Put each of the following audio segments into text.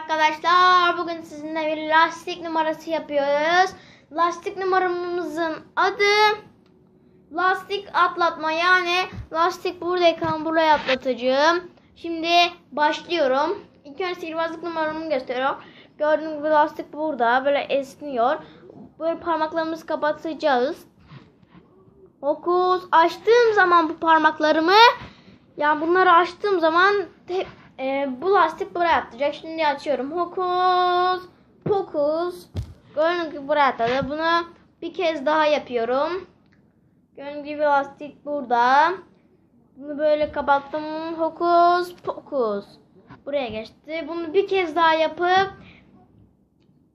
arkadaşlar. Bugün sizinle bir lastik numarası yapıyoruz. Lastik numaramızın adı lastik atlatma. Yani lastik buradayken buraya atlatacağım. Şimdi başlıyorum. İlk önce sihirbazlık numaramı gösteriyorum. Gördüğünüz gibi lastik burada. Böyle esniyor. Böyle parmaklarımızı kapatacağız. Hokus açtığım zaman bu parmaklarımı yani bunları açtığım zaman te- e, bu lastik buraya atlayacak. Şimdi açıyorum. Hokus pokus. Gördüğünüz gibi buraya atladı. Bunu bir kez daha yapıyorum. Gördüğünüz gibi lastik burada. Bunu böyle kapattım. Hokus pokus. Buraya geçti. Bunu bir kez daha yapıp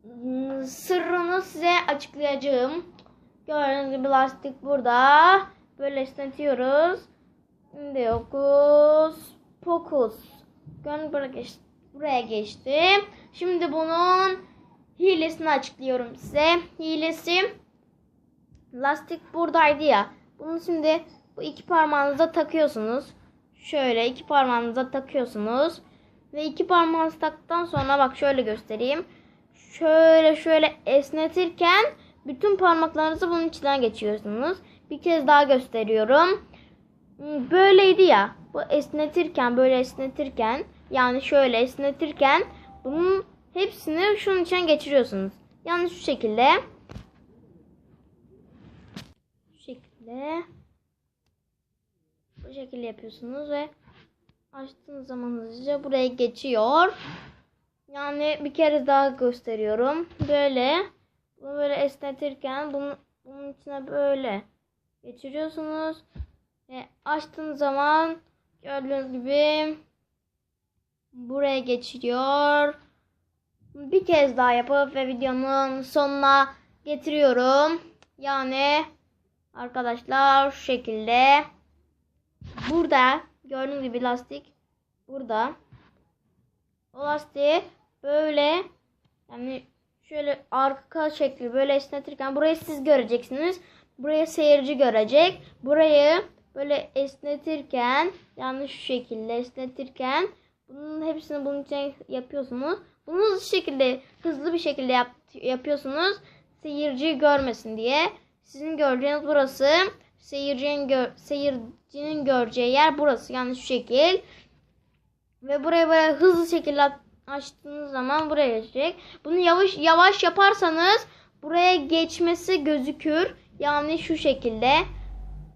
ım, sırrını size açıklayacağım. Gördüğünüz gibi lastik burada. Böyle esnetiyoruz. Şimdi hokus pokus. Gördüğünüz buraya geçti. Buraya geçti. Şimdi bunun hilesini açıklıyorum size. Hilesi lastik buradaydı ya. Bunu şimdi bu iki parmağınıza takıyorsunuz. Şöyle iki parmağınıza takıyorsunuz. Ve iki parmağınızı taktıktan sonra bak şöyle göstereyim. Şöyle şöyle esnetirken bütün parmaklarınızı bunun içinden geçiyorsunuz. Bir kez daha gösteriyorum. Böyleydi ya. Bu esnetirken böyle esnetirken yani şöyle esnetirken bunun hepsini şunun içine geçiriyorsunuz. Yani şu şekilde. Şu şekilde. Bu şekilde yapıyorsunuz ve açtığınız zaman hızlıca buraya geçiyor. Yani bir kere daha gösteriyorum. Böyle bunu böyle esnetirken bunun, bunun içine böyle geçiriyorsunuz. Ve açtığınız zaman gördüğünüz gibi buraya geçiriyor. Bir kez daha yapıp ve videonun sonuna getiriyorum. Yani arkadaşlar şu şekilde burada gördüğünüz gibi lastik burada. O lastiği böyle yani şöyle arka şekli böyle esnetirken burayı siz göreceksiniz. Burayı seyirci görecek. Burayı böyle esnetirken yani şu şekilde esnetirken bunun hepsini bunun için yapıyorsunuz. Bunu hızlı şekilde hızlı bir şekilde yap, yapıyorsunuz. Seyirci görmesin diye. Sizin göreceğiniz burası. Seyircinin gör, seyircinin göreceği yer burası. Yani şu şekil. Ve buraya böyle hızlı şekilde açtığınız zaman buraya geçecek. Bunu yavaş yavaş yaparsanız buraya geçmesi gözükür. Yani şu şekilde.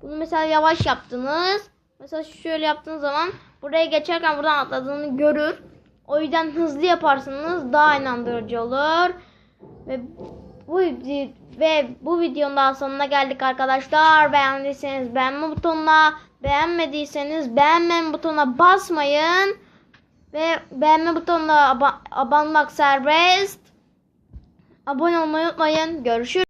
Bunu mesela yavaş yaptınız. Mesela şöyle yaptığınız zaman buraya geçerken buradan atladığını görür. O yüzden hızlı yaparsanız daha inandırıcı olur. Ve bu ve bu videonun daha sonuna geldik arkadaşlar. Beğendiyseniz beğenme butonuna, beğenmediyseniz beğenme butonuna basmayın. Ve beğenme butonuna aba- abone olmak serbest. Abone olmayı unutmayın. Görüşürüz.